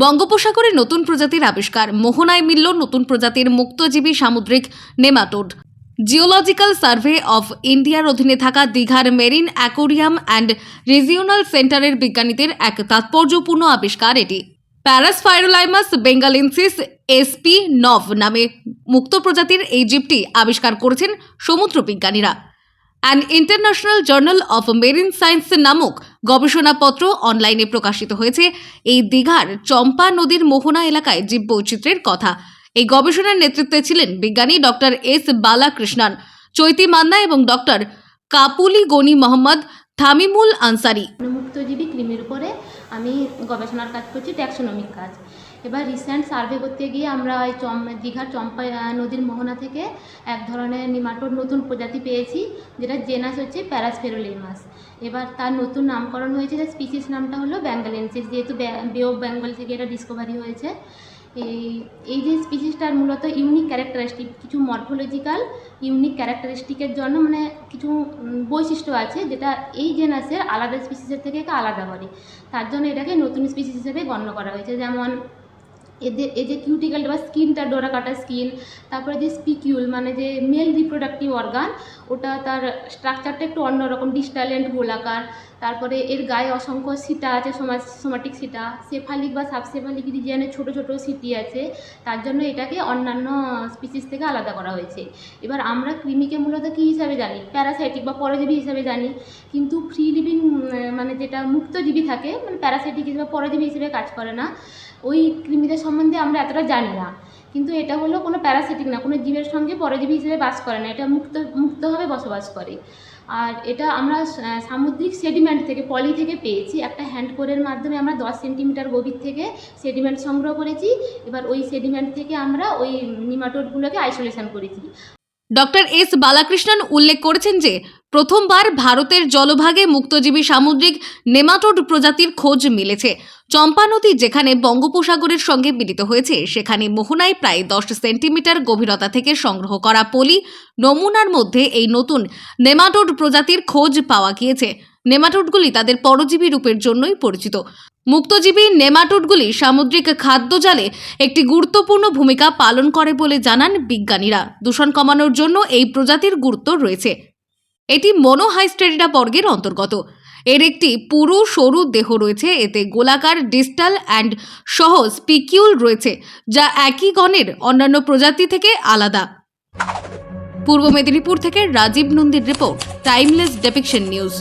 বঙ্গোপসাগরে নতুন প্রজাতির আবিষ্কার। মোহনায় মিলল নতুন প্রজাতির মুক্তজীবী সামুদ্রিক নেমাটোড। জিওলজিক্যাল সার্ভে অফ ইন্ডিয়ার অধীনে থাকা দীঘার মেরিন অ্যাকোরিয়াম অ্যান্ড রিজিওনাল সেন্টারের বিজ্ঞানীদের এক তাৎপর্যপূর্ণ আবিষ্কার এটি। প্যারাসফাইরোলাইমাস বেঙ্গালিনসিস এসপি নভ নামে মুক্ত প্রজাতির এই জীবটি আবিষ্কার করেছেন সমুদ্র বিজ্ঞানীরা an international journal of marine science নামক গবেষণাপত্র অনলাইনে প্রকাশিত হয়েছে। এই দীঘার চম্পা নদীর মোহনা এলাকায় জীববৈচিত্র্যের কথা। এই গবেষণার নেতৃত্বে ছিলেন বিজ্ঞানী ডক্টর এস বালাকৃষ্ণন, চৈতি মান্না এবং ডক্টর কাপুলি গনি মোহাম্মদ থামিমুল আনসারি। আমি গবেষণার কাজ করছি, ট্যাক্সোনমিক কাজ। এবার রিসেন্ট সার্ভে করতে গিয়ে আমরা ওই চম, দীঘার চম্পা নদীর মোহনা থেকে এক ধরনের নিমাটোর নতুন প্রজাতি পেয়েছি, যেটা জেনাস হচ্ছে প্যারাসফেরোলিমাস এবার তার নতুন নামকরণ হয়েছে যে স্পিসিস নামটা হলো ব্যাঙ্গালেন্সিস, যেহেতু বে অফ বেঙ্গল থেকে এটা ডিসকভারি হয়েছে। এই এই যে স্পিসিসটার মূলত ইউনিক ক্যারেক্টারিস্টিক কিছু মরফোলজিক্যাল ইউনিক ক্যারেক্টারিস্টিকের জন্য মানে কিছু বৈশিষ্ট্য আছে, যেটা এই জেনাসের আলাদা স্পিসিসের থেকে আলাদা করে। তার জন্য এটাকে নতুন স্পিসিস হিসেবে গণ্য করা হয়েছে। যেমন এদের এই যে কিউটিক্যালটা বা স্কিনটা ডোরা কাটা স্কিন তারপরে যে স্পিকিউল মানে যে মেল রিপ্রোডাক্টিভ অর্গান ওটা তার স্ট্রাকচারটা একটু অন্যরকম ডিস্টালেন্ট গোলাকার, তারপরে এর গায়ে অসংখ্য সিটা আছে সোমাটিক সিটা সেফালিক বা সাবসেফালিক রিজিয়ানে ছোট ছোট সিটি আছে, তার জন্য এটাকে অন্যান্য স্পিসিস থেকে আলাদা করা হয়েছে। এবার আমরা কৃমিকে মূলত কী হিসাবে জানি? প্যারাসাইটিক বা পরজীবী হিসাবে জানি, কিন্তু ফ্রি লিভিং মানে যেটা মুক্তজীবী থাকে মানে প্যারাসাইটিক হিসেবে পরজীবী হিসেবে কাজ করে না, ওই কৃমিদের সম্বন্ধে আমরা এতটা জানি না। কিন্তু এটা হলো কোনো প্যারাসিটিক না, কোনো জীবের সঙ্গে পরজীবী হিসেবে বাস করে না, এটা মুক্ত, মুক্তভাবে বসবাস করে। আর এটা আমরা সামুদ্রিক সেডিমেন্ট থেকে পলি থেকে পেয়েছি। একটা হ্যান্ড কোরের মাধ্যমে আমরা দশ সেন্টিমিটার গভীর থেকে সেডিমেন্ট সংগ্রহ করেছি। এবার ওই সেডিমেন্ট থেকে আমরা ওই নিমাটোডগুলোকে আইসোলেশন করেছি। ডক্টর এস বালাকৃষ্ণন উল্লেখ করেছেন যে, প্রথমবার ভারতের জলভাগে মুক্তজীবী সামুদ্রিক নেমাটোড প্রজাতির খোঁজ মিলেছে। চম্পা নদী যেখানে বঙ্গোপসাগরের সঙ্গে মিলিত হয়েছে, সেখানে মোহনায় প্রায় দশ সেন্টিমিটার গভীরতা থেকে সংগ্রহ করা পলি নমুনার মধ্যে এই নতুন নেমাটোড প্রজাতির খোঁজ পাওয়া গিয়েছে। নেমাটোডগুলি তাদের পরজীবী রূপের জন্যই পরিচিত। মুক্তজীবী নেমাটোডগুলি সামুদ্রিক খাদ্যজালে একটি গুরুত্বপূর্ণ ভূমিকা পালন করে বলে জানান বিজ্ঞানীরা। দূষণ কমানোর জন্য এই প্রজাতির গুরুত্ব রয়েছে। এটি মনোহাইস্টেরিডা বর্গের অন্তর্গত। এর একটি পুরু সরু দেহ রয়েছে, এতে গোলাকার ডিস্টাল অ্যান্ড সহ স্পিকিউল রয়েছে, যা একই গণের অন্যান্য প্রজাতি থেকে আলাদা। পূর্ব মেদিনীপুর থেকে রাজীব নন্দীর রিপোর্ট, টাইমলেস ডেপিকশন নিউজ।